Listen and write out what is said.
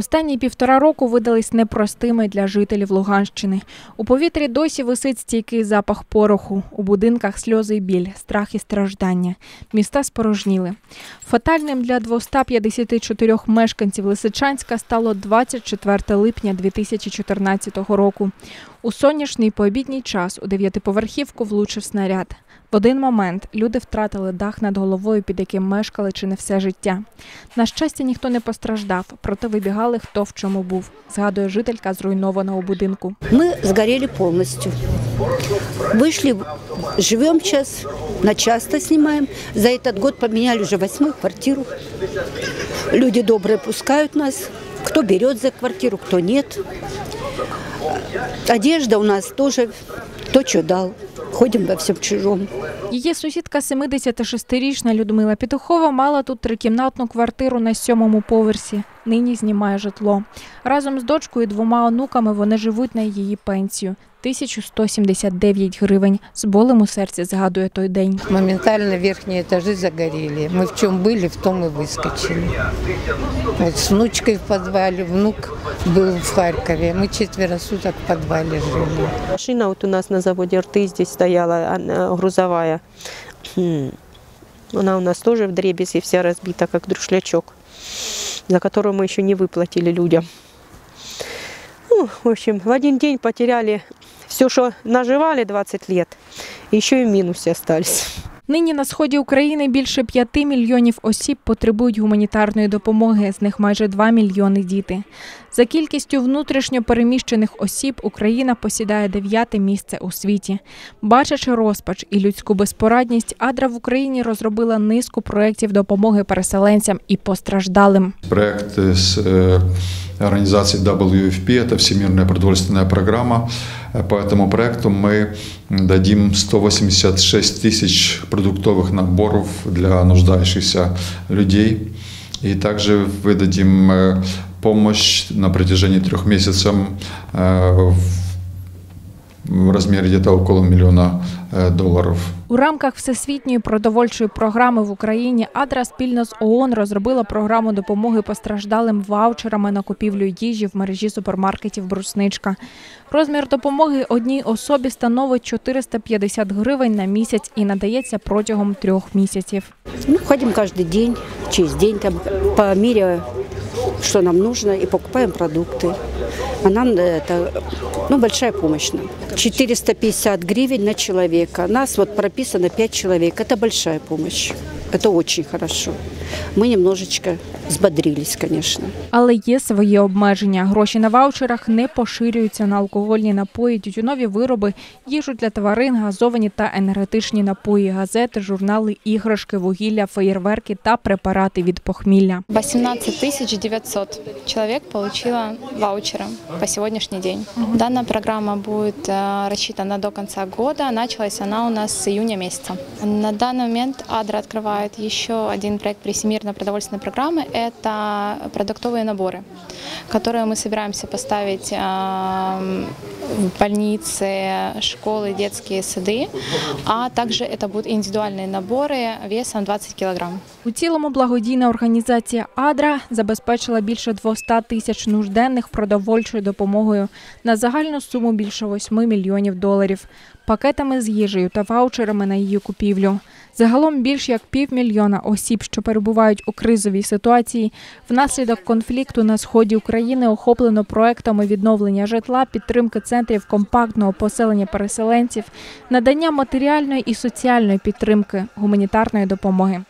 Останні півтора року видались непростими для жителів Луганщини. У повітрі досі висить стійкий запах пороху, у будинках сльози і біль, страх і страждання. Міста спорожніли. Фатальним для 254 мешканців Лисичанська стало 24 липня 2014 року. У сонячний пообідній час у дев'ятиповерхівку влучив снаряд. В один момент люди втратили дах над головою, під яким мешкали чи не все життя. На щастя, ніхто не постраждав, проте вибігали хто в чому був, згадує жителька зруйнованого будинку. Мы сгорели полностью. Вышли, живем сейчас, на часто снимаем. За этот год поменяли уже восьмую квартиру. Люди добрые пускают нас. Кто берет за квартиру, кто нет. Одежда у нас тоже, кто что дал. Ходим во всем чужом. Її сусідка 76-річна Людмила Петухова мала тут трикімнатну квартиру на сьомому поверсі. Нині знімає житло. Разом з дочкою і двома онуками вони живуть на її пенсію 1179 гривень. З болем у серці згадує той день. Моментально верхние этажи загорели. Мы в чем были, в том и выскочили. Вот с внучкой в подвале, внук был в Харькове. Мы четверо суток в подвале жили. Машина вот у нас на заводе РТ здесь стояла, она грузовая. Хм. Она у нас тоже в дребезги вся разбита, как друшлячок, за которую мы еще не выплатили людям. Ну, в общем, в один день потеряли все, что наживали 20 лет, еще и в минусе остались. Нині на сході України більше 5 мільйонів осіб потребують гуманітарної допомоги, з них майже 2 мільйони діти. За кількістю внутрішньо переміщених осіб Україна посідає дев'яте місце у світі. Бачачи розпач і людську безпорадність, Адра в Україні розробила низку проєктів допомоги переселенцям і постраждалим. Проект с организацией WFP, это Всемирная продовольственная программа. По этому проекту мы дадим 186 тысяч продуктовых наборов для нуждающихся людей. И также выдадим э, помощь на протяжении трех месяцев э, в размере где-то около миллиона э, долларов. У рамках всесвітньої продовольчої програми в Україні Адра спільно з ООН розробила програму допомоги постраждалим ваучерами на купівлю їжі в мережі супермаркетів Брусничка. Розмір допомоги одній особі становить 450 гривень на місяць і надається протягом трьох місяців. Ну, ходим каждый день, через день, там, по мере, что нам нужно, и покупаем продукты. А нам э, это ну, большая помощь нам. 450 гривен на человека. Нас вот прописано 5 человек. Это большая помощь. Это очень хорошо. Мы немножечко взбодрились, конечно. Але є свої обмеження. Гроші на ваучерах не поширюються на алкогольні напої, тютюнові вироби, їжу для тварин, газовані та енергетичні напої, газети, журнали, іграшки, вугілля, феєрверки та препарати від похмілля. 18 тысяч 900 человек получило ваучеры по сегодняшний день. Данная программа будет э, рассчитана до конца года. Началась она у нас с июня месяца. На данный момент Адра открывает еще один проект при Всемирной продовольственной программы. Это продуктовые наборы, которые мы собираемся поставить э, в больницы, школы, детские сады. А также это будут индивидуальные наборы весом 20 килограмм. У цілому благодійна організація Адра забезпечила більше 200 тисяч нужденних продовольчою допомогою на загальну суму більше 8 мільйонів доларів, пакетами з їжею та ваучерами на її купівлю. Загалом більш як півмільйона осіб, що перебувають у кризовій ситуації, внаслідок конфлікту на сході України охоплено проектами відновлення житла, підтримки центрів компактного поселення переселенців, надання матеріальної і соціальної підтримки, гуманітарної допомоги.